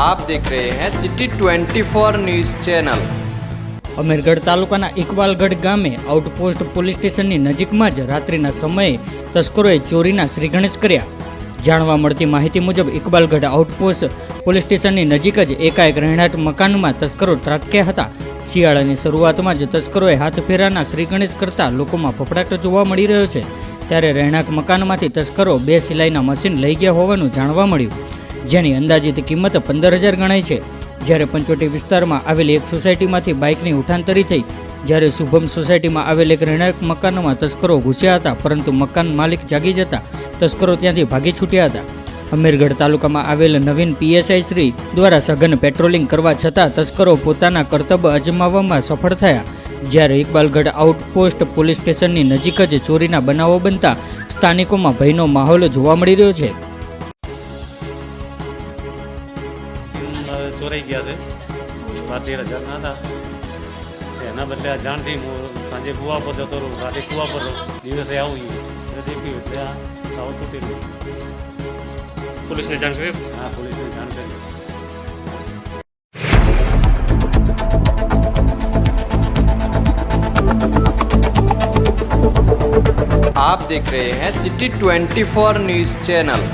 आप देख रहे हैं सिटी 24 न्यूज चैनल અમીરગઢ તાલુકાના ઇકબાલગઢ ગામે આઉટપોસ્ટ પોલીસ સ્ટેશનની નજીકમાં જ રાત્રિના સમયે તસ્કરોએ ચોરીના શ્રીગણેશ કર્યા જાણવા મળતી માહિતી મુજબ ઇકબાલગઢ આઉટપોસ્ટ પોલીસ સ્ટેશનની નજીક જ એકાએક રહેણાંક મકાનમાં તસ્કરો ત્રાટક્યા હતા શિયાળાની શરૂઆતમાં જ તસ્કરોએ હાથ ફેરાના શ્રીગણેશ કરતા લોકોમાં ફફડાટ જોવા મળી રહ્યો છે ત્યારે રહેણાંક મકાનમાંથી તસ્કરો બે સિલાઈના મશીન લઈ ગયા હોવાનું જાણવા મળ્યું જેની અંદાજિત કિંમત પંદર હજાર ગણાય છે. જ્યારે પંચોટી વિસ્તારમાં આવેલી એક સોસાયટીમાંથી બાઇકની ઉઠાંતરી થઈ, જ્યારે શુભમ સોસાયટીમાં આવેલ એક રહેણાંક મકાનમાં તસ્કરો ઘૂસ્યા હતા, પરંતુ મકાન માલિક જાગી જતા તસ્કરો ત્યાંથી ભાગી છૂટ્યા હતા. અમીરગઢ તાલુકામાં આવેલ નવીન પીએસઆઈ શ્રી દ્વારા સઘન પેટ્રોલિંગ કરવા છતાં તસ્કરો પોતાના કર્તવ્ય અજમાવવામાં સફળ થયા. જ્યારે ઇકબાલગઢ આઉટપોસ્ટ પોલીસ સ્ટેશનની નજીક જ ચોરીના બનાવો બનતા સ્થાનિકોમાં ભયનો માહોલ જોવા મળી રહ્યો છે. ચોરાઈ ગયા છે બાર તેર હજારના હતા તો એના બદલે આ જાણથી હું સાંજે કુવા પર જતો રહું રાતે કુવા પર રહું દિવસે આવું એટલે દેખ્યું એટલે આ આવું તૂટેલું પોલીસને જાણ કરી હા પોલીસને જાણ કરી आप देख रहे हैं सिटी 24 न्यूज चैनल